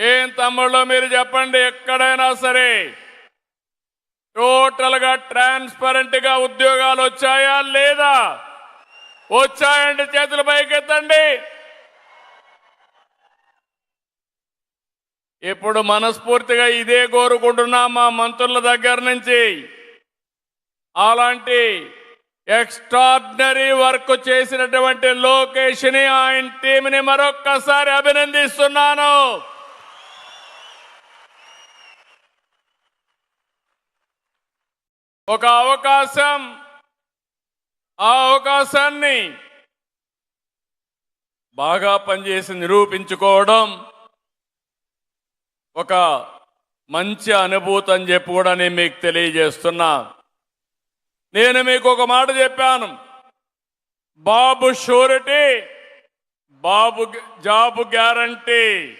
ఏం తమ్ముళ్ళు మీరు చెప్పండి ఎక్కడైనా సరే. టోటల్గా ట్రాన్స్పరెంట్గా ఉద్యోగాలు వచ్చాయా లేదా? వచ్చాయంటే చేతులు పైకెత్తండి. ఇప్పుడు మనస్ఫూర్తిగా ఇదే కోరుకుంటున్నా మా మంత్రుల దగ్గర నుంచి. అలాంటి ఎక్స్ట్రాడినరీ వర్క్ చేసినటువంటి లోకేష్ని ఆయన టీంని మరొక్కసారి అభినందిస్తున్నాను. ఒక అవకాశం ఆ అవకాశాన్ని బాగా పనిచేసి నిరూపించుకోవడం ఒక మంచి అనుభూతి అని చెప్పి కూడా నేను మీకు తెలియజేస్తున్నా. నేను మీకు ఒక మాట చెప్పాను. Babu surety Babu job guarantee.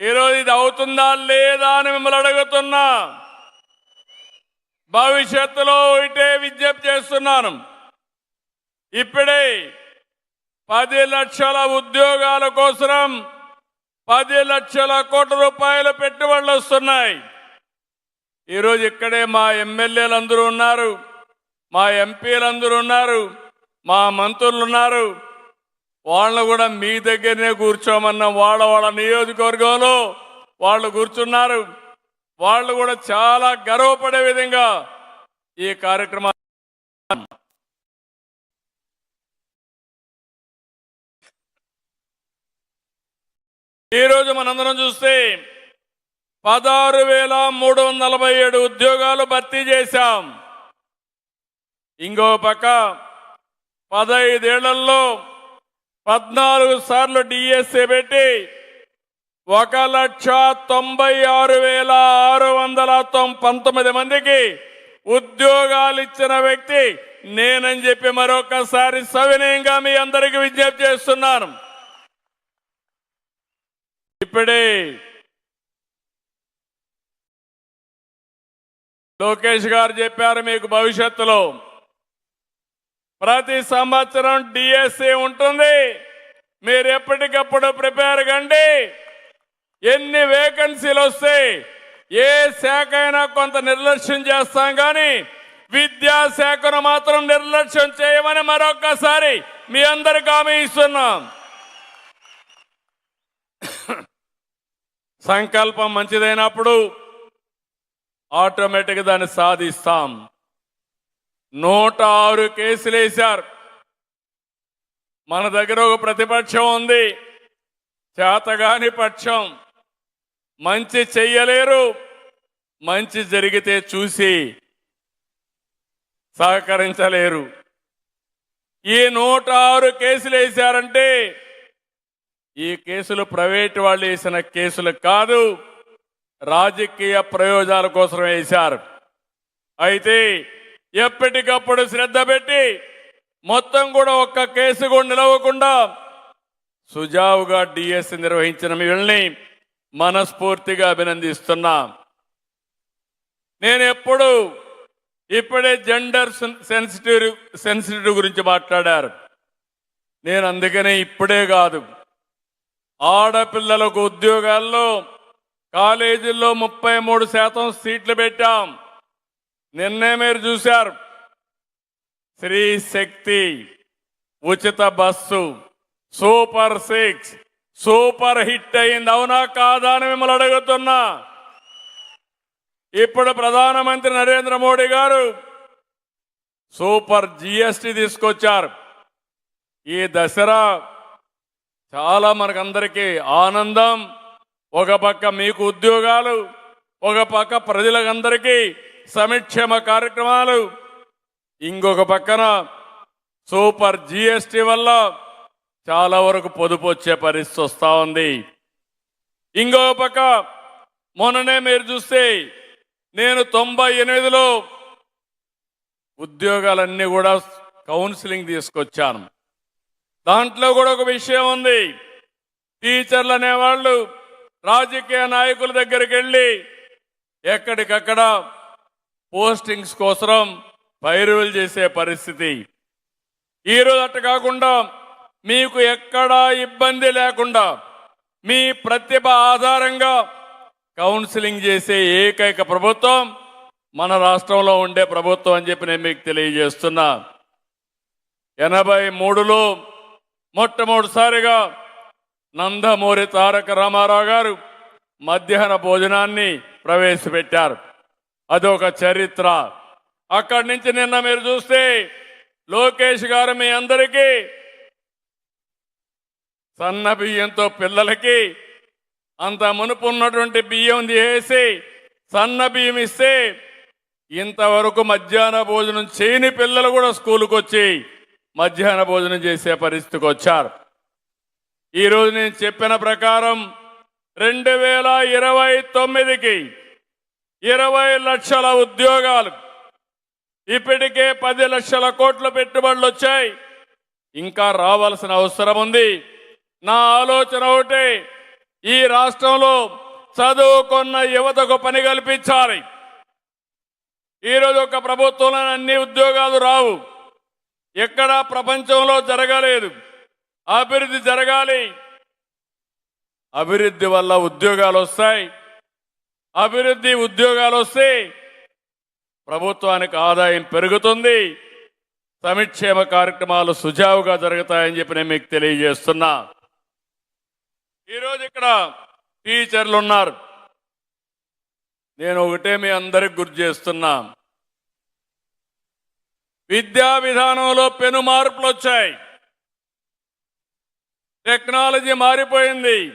ఈరోజు ఇది అవుతుందా లేదా అని మిమ్మల్ని అడుగుతున్నా. భవిష్యత్తులో ఇటే విజ్ఞప్తి చేస్తున్నాను. ఇప్పుడే పది లక్షల ఉద్యోగాల కోసం పది లక్షల కోట్ల రూపాయల పెట్టుబడులు వస్తున్నాయి. ఈరోజు ఇక్కడే మా ఎమ్మెల్యేలు అందరూ ఉన్నారు మా ఎంపీలందరూ ఉన్నారు మా మంత్రులు ఉన్నారు. వాళ్ళను కూడా మీ దగ్గరనే కూర్చోమన్న. వాళ్ళ వాళ్ళ నియోజకవర్గంలో వాళ్ళు కూర్చున్నారు. వాళ్ళు కూడా చాలా గర్వపడే విధంగా ఈ కార్యక్రమం ఈరోజు మనందరం చూస్తే పదహారు వేల మూడు వందల నలభై ఏడు ఉద్యోగాలు భర్తీ చేశాం. ఇంకో పక్క పదైదేళ్ళలో పద్నాలుగు సార్లు డిఎస్ఏ పెట్టి ఒక లక్ష తొంభై ఆరు వేల ఆరు వందల తొం- పంతొమ్మిది మందికి ఉద్యోగాలు ఇచ్చిన వ్యక్తి నేనని చెప్పి మరొకసారి సవినయంగా మీ అందరికీ విజ్ఞప్తి చేస్తున్నాను. ఇప్పుడే లోకేష్ గారు చెప్పారు మీకు భవిష్యత్తులో. ప్రతి సంవత్సరం డిఎస్సి ఉంటుంది. మీరు ఎప్పటికప్పుడు ప్రిపేర్ కండి. ఎన్ని వేకెన్సీలు వస్తాయి ఏ శాఖ అయినా కొంత నిర్లక్ష్యం చేస్తాం కానీ విద్యాశాఖను మాత్రం నిర్లక్ష్యం చేయమని మరొక్కసారి మీ అందరికి హామీ ఇస్తున్నాం. సంకల్పం మంచిదైనప్పుడు ఆటోమేటిక్ దాన్ని సాధిస్తాం. నూట ఆరు కేసులు వేశారు. మన దగ్గర ఒక ప్రతిపక్షం ఉంది. చేతగాని పక్షం. మంచి చెయ్యలేరు. మంచి జరిగితే చూసి సహకరించలేరు. ఈ నూట ఆరు కేసులు వేశారంటే ఈ కేసులు ప్రైవేట్ వాళ్ళు వేసిన కేసులు కాదు రాజకీయ ప్రయోజనాల కోసం వేశారు. అయితే ఎప్పటికప్పుడు శ్రద్ధ పెట్టి మొత్తం కూడా ఒక్క కేసు కూడా నిలవకుండా సుజావుగా డిఎస్సి నిర్వహించిన వీళ్ళని మనస్ఫూర్తిగా అభినందిస్తున్నా. నేను ఎప్పుడు ఇప్పుడే జెండర్ సెన్సిటివ్ సెన్సిటివ్ గురించి మాట్లాడారు. నేను అందుకనే ఇప్పుడే కాదు. ఆడపిల్లలకు ఉద్యోగాల్లో కాలేజీల్లో ముప్పై మూడు శాతం సీట్లు పెట్టాం. నిన్నే మీరు చూశారు. స్త్రీ శక్తి ఉచిత bus super six super hit అయింది. అవునా కాదా అని మిమ్మల్ని అడుగుతున్నా. ఇప్పుడు ప్రధానమంత్రి నరేంద్ర మోడీ గారు సూపర్ జిఎస్టి తీసుకొచ్చారు. ఈ దసరా చాలా మనకందరికీ ఆనందం. ఒక పక్క మీకు ఉద్యోగాలు ఒక పక్క ప్రజలకందరికీ సమిక్షేమ కార్యక్రమాలు. ఇంకొక పక్కన సూపర్ జిఎస్టి వల్ల చాలా వరకు పొదుపు వచ్చే పరిస్థితి వస్తూ ఉంది. ఇంకో పక్క మొన్ననే మీరు చూస్తే నేను తొంభై ఎనిమిదిలో ఉద్యోగాలన్నీ కూడా కౌన్సిలింగ్ తీసుకొచ్చాను. దాంట్లో కూడా ఒక విషయం ఉంది. టీచర్లు అనేవాళ్ళు రాజకీయ నాయకుల దగ్గరికి వెళ్ళి ఎక్కడికక్కడ పోస్టింగ్స్ కోసం పైరువులు చేసే పరిస్థితి. ఈరోజు అట్ట కాకుండా మీకు ఎక్కడా ఇబ్బంది లేకుండా మీ ప్రతిభ ఆధారంగా కౌన్సిలింగ్ చేసే ఏకైక ప్రభుత్వం మన రాష్ట్రంలో ఉండే ప్రభుత్వం అని చెప్పి నేను మీకు తెలియజేస్తున్నా. ఎనభై మూడులో మొట్టమొదటిసారిగా నందమూరి తారక రామారావు గారు మధ్యాహ్న భోజనాన్ని ప్రవేశపెట్టారు. అదొక చరిత్ర. అక్కడి నుంచి నిన్న మీరు చూస్తే లోకేష్ గారు మీ అందరికీ సన్న బియ్యంతో పిల్లలకి అంత మునుపు ఉన్నటువంటి బియ్యం చేసి సన్న బియ్యం ఇస్తే ఇంతవరకు మధ్యాహ్న భోజనం చేయని పిల్లలు కూడా స్కూలుకు వచ్చి మధ్యాహ్న భోజనం చేసే పరిస్థితికి వచ్చారు. ఈరోజు నేను చెప్పిన ప్రకారం రెండు వేల ఇరవై తొమ్మిదికి ఇరవై లక్షల ఉద్యోగాలు ఇప్పటికే పది లక్షల కోట్ల పెట్టుబడులు వచ్చాయి ఇంకా రావాల్సిన అవసరం ఉంది. నా ఆలోచన ఒకటే ఈ రాష్ట్రంలో చదువుకున్న యువతకు పని కల్పించాలి. ఈరోజు ఒక ప్రభుత్వంలో అన్ని ఉద్యోగాలు రావు. ఎక్కడా ప్రపంచంలో జరగలేదు. అభివృద్ధి జరగాలి. అభివృద్ధి వల్ల ఉద్యోగాలు వస్తాయి. అభివృద్ధి ఉద్యోగాలు వస్తే ప్రభుత్వానికి ఆదాయం పెరుగుతుంది. సంక్షేమ కార్యక్రమాలు సుజావుగా జరుగుతాయని చెప్పి నేను మీకు తెలియజేస్తున్నా. ఈరోజు ఇక్కడ టీచర్లు ఉన్నారు. నేను ఒకటే మీ అందరికి గుర్తు చేస్తున్నా. విద్యా విధానంలో పెను మార్పులు వచ్చాయి. టెక్నాలజీ మారిపోయింది.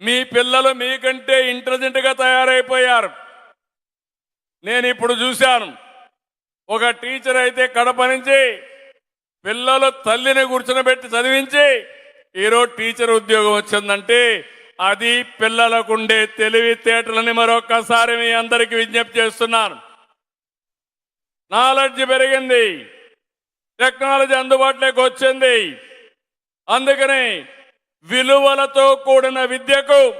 మీ పిల్లలు మీకంటే ఇంటెలిజెంట్గా తయారైపోయారు. నేను ఇప్పుడు చూశాను. ఒక టీచర్ అయితే కడప నుంచి పిల్లలు తల్లిని కూర్చునబెట్టి చదివించి ఈరోజు టీచర్ ఉద్యోగం వచ్చిందంటే అది పిల్లలకుండే తెలివితేటలని మరొక్కసారి మీ అందరికీ విజ్ఞప్తి చేస్తున్నాను. నాలెడ్జ్ పెరిగింది. టెక్నాలజీ అందుబాటులోకి వచ్చింది. అందుకని విలువలతో కూడిన విద్యకు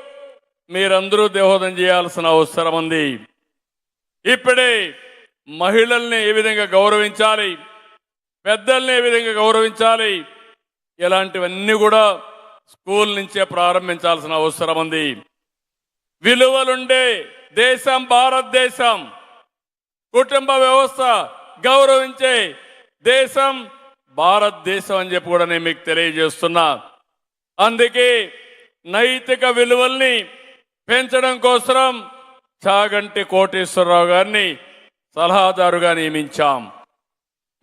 మీరందరూ దేహోదం చేయాల్సిన అవసరం ఉంది. ఇప్పుడే మహిళల్ని ఏ విధంగా గౌరవించాలి? పెద్దల్ని ఏ విధంగా గౌరవించాలి? ఇలాంటివన్నీ కూడా స్కూల్ నుంచే ప్రారంభించాల్సిన అవసరం ఉంది. విలువలుండే దేశం భారతదేశం కుటుంబ వ్యవస్థ గౌరవించే దేశం భారతదేశం అని చెప్పి కూడా నేను మీకు తెలియజేస్తున్నా. అందుకే నైతిక విలువల్ని పెంచడం కోసం చాగంటి కోటేశ్వరరావు గారిని సలహాదారుగా నియమించాం.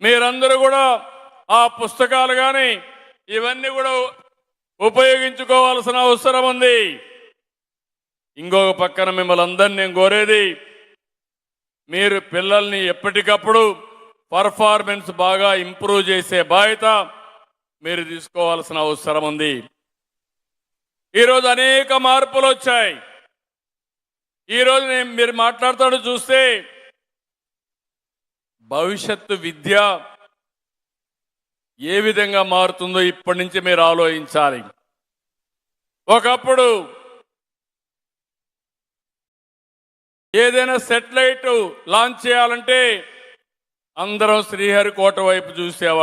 మీరందరూ కూడా ఆ పుస్తకాలు కానీ ఇవన్నీ కూడా ఉపయోగించుకోవాల్సిన అవసరం ఉంది. ఇంకొక పక్కన మిమ్మల్ని అందరినీ నేను కోరేది మీరు పిల్లల్ని ఎప్పటికప్పుడు పర్ఫార్మెన్స్ బాగా ఇంప్రూవ్ చేసే బాధ్యత మీరు తీసుకోవాల్సిన అవసరం ఉంది. ఈరోజు అనేక మార్పులు వచ్చాయి. ఈరోజు నేను మీరు మాట్లాడుతాడు చూస్తే భవిష్యత్తు విద్య ఏ విధంగా మారుతుందో ఇప్పటి నుంచి మీరు ఆలోచించాలి. ఒకప్పుడు ఏదైనా సెటిలైట్ లాంచ్ చేయాలంటే అందరం శ్రీహరికోట వైపు చూసేవాళ్ళం.